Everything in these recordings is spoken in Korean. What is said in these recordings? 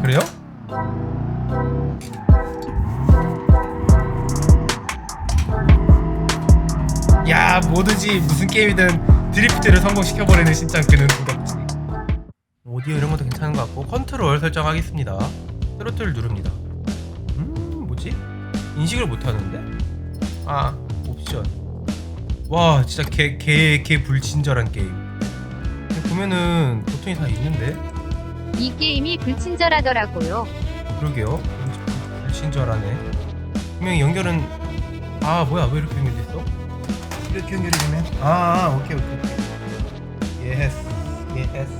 아 그래요? 야 뭐든지 무슨 게임이든 드리프트를 성공시켜버리는 그는 부럽지 오디오 이런 것도 괜찮은 것 같고 컨트롤 설정하겠습니다 트로틀 누릅니다 음 뭐지? 인식을 못하는데? 아 옵션 와 진짜 개 개 개 불친절한 게임 보면은 보통이 다 있는데 이 게임이 불친절하더라고요. 그러게요. 불친절하네. 분명히 연결은 아 뭐야 왜 이렇게 연결됐어? 이렇게 연결이 되면 아, 아 오케이 오케이 오케이 예스 예스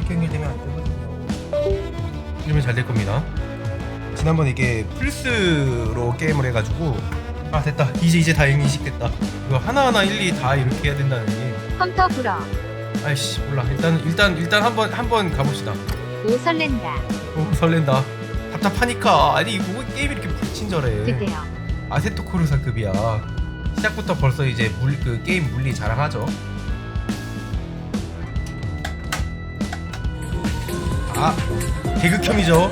이렇게 연결되면 안 되거든요. 이러면 잘 될 겁니다. 지난번 이게 플스로 게임을 해가지고 아 됐다 이제 이제 다 인식됐다. 이거 하나하나 일일이 다 이렇게 해야 된다는 게 컴퓨터 불어. 아이씨 몰라 일단 일단 일단 한번 한번 가봅시다. 오 설렌다. 오 설렌다. 답답하니까 아니 뭐 게임이 이렇게 불친절해. 드디어. 아세토 코르사급이야. 시작부터 벌써 이제 물 그 게임 물리 자랑하죠. 아 개극혐이죠.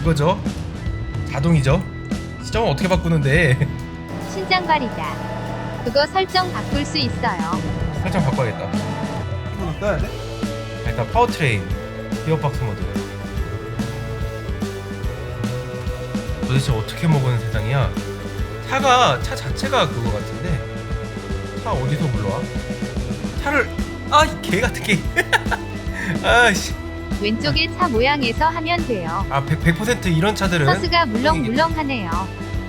이거죠. 자동이죠. 시점은 어떻게 바꾸는데? 신장발이다. 그거 설정 바꿀 수 있어요. 설정 바꿔야겠다. 돼? 일단 파워트레인 기어박스 모드. 도대체 어떻게 먹은 세상이야? 차가 차 자체가 그거 같은데 차 어디서 불러와? 차를 아개 같은 게 아씨 왼쪽에 차 모양에서 하면 돼요. 아100% 100% 이런 차들은 서스가 물렁물렁하네요.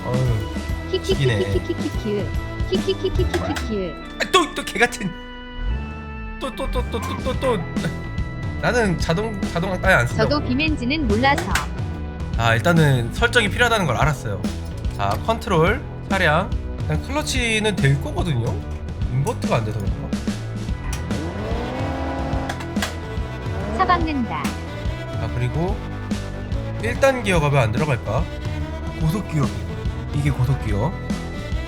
어휴 키키키키키키키키. 키키키키키키키. 또또 개 같은 또또또 또 또 또 나는 자동 자동 아예 안 쓴다. 저도 비맨지는 몰라서. 아 일단은 설정이 필요하다는 걸 알았어요. 자 컨트롤 차량. 일단 클러치는 될 거거든요. 인버트가 안 돼서 그런가? 차 박는다. 아 그리고 1단 기어가 왜 안 들어갈까? 고속 기어. 이게 고속 기어.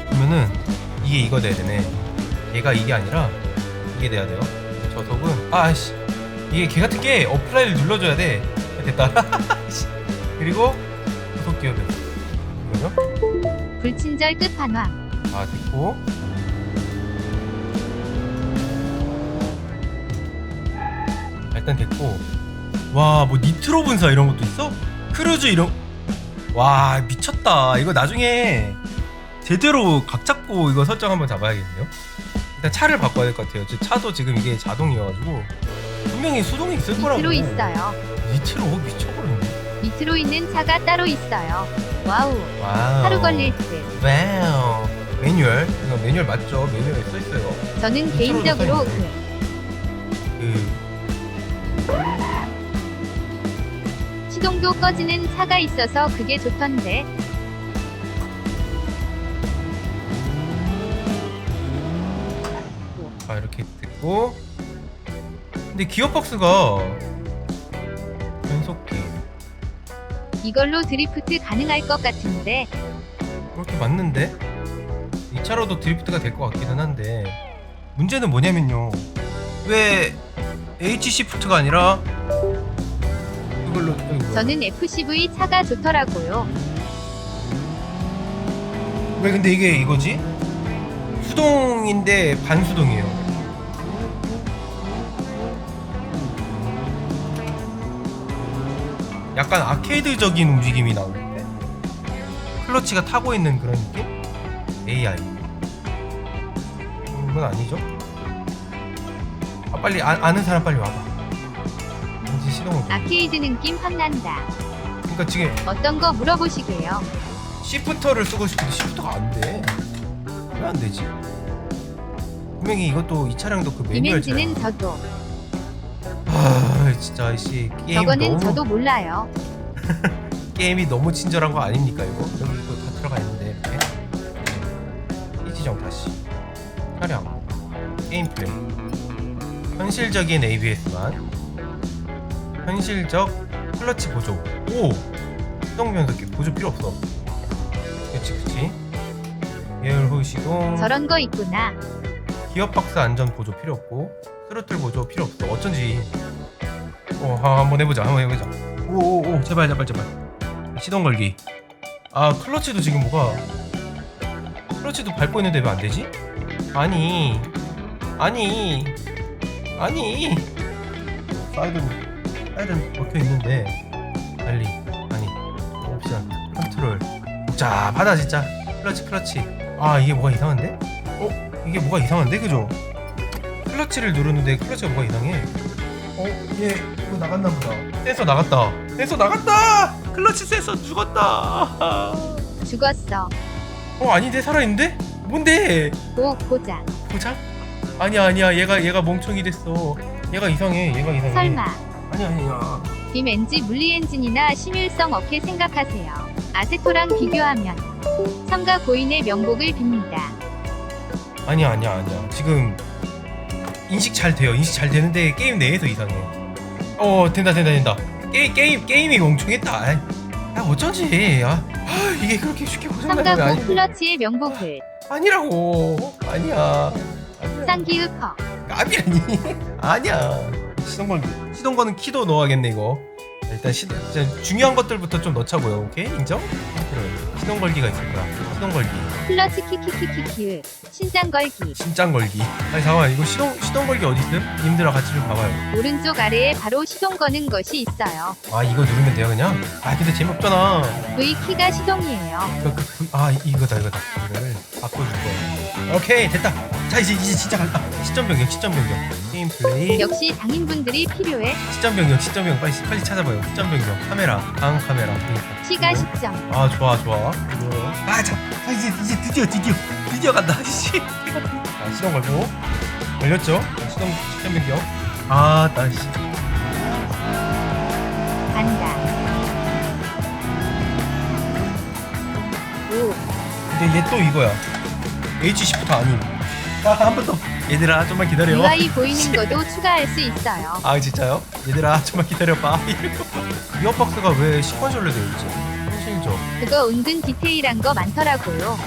그러면은 이게 이거 돼야 되네. 얘가 이게 아니라 이게 돼야 돼요. 저속은 아씨 이게 개 같은 게 어플라이를 눌러줘야 돼. 됐다. 씨. 그리고 고속 기어 됐어 이거죠? 불친절 끝판왕. 아 됐고. 아, 일단 됐고. 와 뭐 니트로 분사 이런 것도 있어? 크루즈 이런 와 미쳤다. 이거 나중에 제대로 각 잡고 이거 설정 한번 잡아야겠네요. 일단 차를 바꿔야 될 것 같아요. 차도 지금 이게 자동이어가지고 분명히 수동이 있을 거라고 밑으로 있어요. 니트로 미쳐버렸네 밑으로 있는 차가 따로 있어요. 와우. 와우 하루 걸릴 듯. 와우 매뉴얼 이거 매뉴얼 맞죠? 매뉴얼에 써 있어요 저는 밑으로도 개인적으로 써있네. 그그 시동도 꺼지는 차가 있어서 그게 좋던데. 아 이렇게 됐고 근데 기어박스가 변속기 이걸로 드리프트 가능할 것 같은데 그렇게 맞는데 이 차로도 드리프트가 될 것 같기는 한데 문제는 뭐냐면요 왜 H 시프트가 아니라 이걸로? 저는 FCV 차가 좋더라고요. 왜 근데 이게 이거지? 수동인데 반수동이에요 약간 아케이드적인 움직임이 나오는데 클러치가 타고 있는 그런 느낌? AI 음, 이건 아니죠? 아 빨리 아, 아는 사람 빨리 와봐 왠지 시동을 못- 아케이드 느낌 확 난다. 그러니까 지금 어떤 거 물어보시게요. 시프터를 쓰고 싶은데 시프터가 안 돼. 왜 안 되지? 분명히 이것도 이 차량도 그 매뉴얼 차량. 이맨지는 저도. 아 진짜 씨 게임 저거는 너무 저도 몰라요. 게임이 너무 친절한 거 아닙니까 이거? 여기 이거 다 들어가 있는데 이렇게. 이 지정 다시 차량 게임 플레이. 현실적인 ABS만. 현실적 클러치 보조. 오! 수동 변속기 보조 필요 없어. 그치 그치. 예열 후 시동. 저런 거 있구나. 기어박스 안전 보조 필요 없고 스로틀 보조 필요 없어. 어쩐지 어 하- 한번 해보자. 한번 해보자. 오오오. 제발 제발 제발. 시동 걸기. 아 클러치도 지금 뭐가? 클러치도 밟고 있는데 왜 안 되지? 아니. 아니. 아니. 사이드는 사이드는 먹혀 있는데 달리. 아니 옵션 컨트롤. 복잡하다 진짜. 클러치 클러치. 아 이게 뭐가 이상한데? 어? 이게 뭐가 이상한데? 그죠? 클러치를 누르는데 클러치가 뭐가 이상해 어? 얘 이거 나갔나 보다 센서 나갔다 센서 나갔다 클러치 센서 죽었다 죽었어. 어 아닌데 살아있는데? 뭔데? 오 보자. 보자 아니야 아니야 얘가 얘가 멍청이 됐어 얘가 이상해 얘가 이상해 설마. 아니야 아니야 빔 엔지 물리 엔진이나 심율성 어케 생각하세요. 아세토랑 비교하면 삼가 고인의 명복을 빕니다. 아니야 아니야 아니야 지금 인식 잘 돼요. 인식 잘 되는데 게임 내에서 이상해. 어 된다 된다 된다. 게, 게임 게임이 멍청했다. 아이, 아 어쩐지? 아, 아, 이게 그렇게 쉽게 고장나는 거 삼가 고 아니, 클러치의 명복을 아니라고. 아니야. 쌍기읍허. 까비 아니. 아니야. 시동 걸기 시동 거는 키도 넣어야겠네 이거 일단 시, 중요한 것들부터 좀 넣자고요 오케이 인정? 그래. 시동 걸기가 있을 거야 시동 걸기 클러치 키키키키키. 신장 걸기. 심장 걸기 아니 잠깐만 이거 시동 시동 걸기 어디 있음? 님들아 같이 좀 봐봐요 오른쪽 아래에 바로 시동 거는 것이 있어요. 아 이거 누르면 돼요 그냥? 아 근데 재미없잖아 V 키가 시동이에요. 그, 그, 그, 아 이- 이거다 이거다 이거를 바꿔줄 거야 오케이 됐다 자 이제 이제 진짜 갈 아, 시점 변경 시점 변경 게임 플레이 역시 장인분들이 필요해. 시점 변경 시점 변경 빨리 빨리 찾아봐요 시점 변경 카메라 방 카메라. 그러니까. 시가 시점. 아 좋아. 좋아 아자 자, 이제 이제 드디어 드디어 드디어 간다 씨. 자, 시동 걸고. 걸렸죠? 자, 시동 시점 변경. 아나 씨 간다. 오. 근데 얘 또 이거야. H 시프트 아님 아 한 번 더 얘들아 좀만 기다려 UI 보이는 것도 추가할 수 있어요. 아 진짜요? 얘들아 좀만 기다려봐 이어박스가 왜 시퀀셜로 되어 있지? 현실적 그거 은근 디테일한 거 많더라고요.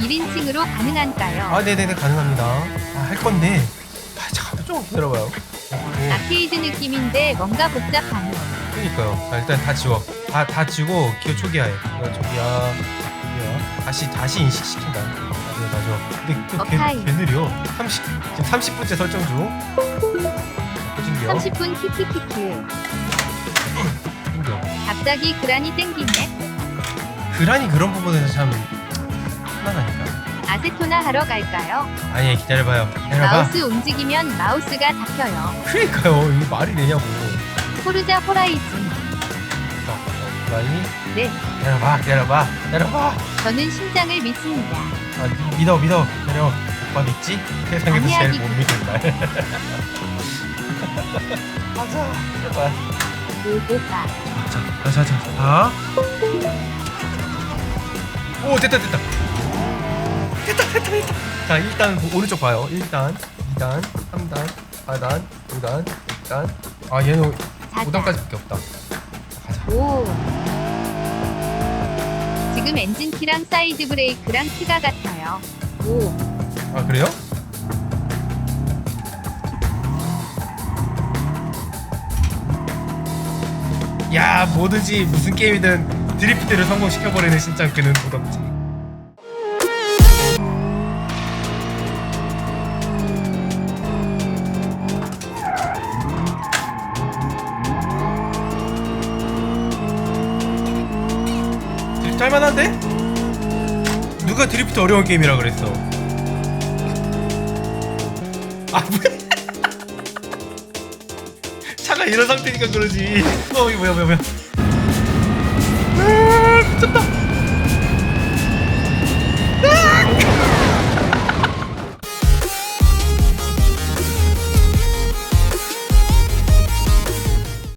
1인칭으로 가능한가요? 아 네네네 가능합니다 아 할 건데 아 잠깐만 좀 기다려봐요 오. 아케이드 느낌인데 뭔가 복잡하네. 그러니까요. 자 일단 다 지워. 다 다 지우고 기어 초기화해. 이거 초기화. 초기화. 다시 다시 인식시킨다. 다 지워 다 지워. 근데 오카이. 또개 느려. 30 지금 30분째 설정 중. 꺼진겨. 30분 키키키키. 꺼진겨. 갑자기 그란이 땡기네. 그란이 그런 부분에서 참 편안하니까. 아세토나 하러 갈까요? 아니 기다려봐요. 기다려봐. 마우스 움직이면 마우스가 잡혀요. 그러니까요. 이게 말이 되냐고. 포르자 호라이즌. 그란이. 네, 기다려봐. 기다려봐. 기다려봐. 저는 심장을 믿습니다. 아 미- 믿어 믿어. 기다려. 오빠 믿지? 세상에서 아니야, 제일 믿- 못 믿는 날. 가자. 제발. 오보가. 자, 자, 자, 자. 자. 오, 됐다, 됐다. 됐다, 됐다, 됐다. 자, 일단 오른쪽 봐요. 1단, 2단, 3단, 4단, 5단, 6단. 아, 얘는 자자. 5단까지밖에 없다. 자, 가자. 오. 지금 엔진키랑 사이드 브레이크랑 키가 같아요. 오. 아, 그래요? 야, 뭐든지 무슨 게임이든 드리프트를 성공시켜버리는 신짱 그는 도덕지. 드리프트 어려운 게임이라 그랬어? 아? 차가 이런 상태니까 그러지. 어 이거 뭐야 뭐야 뭐야. 아, 미쳤다.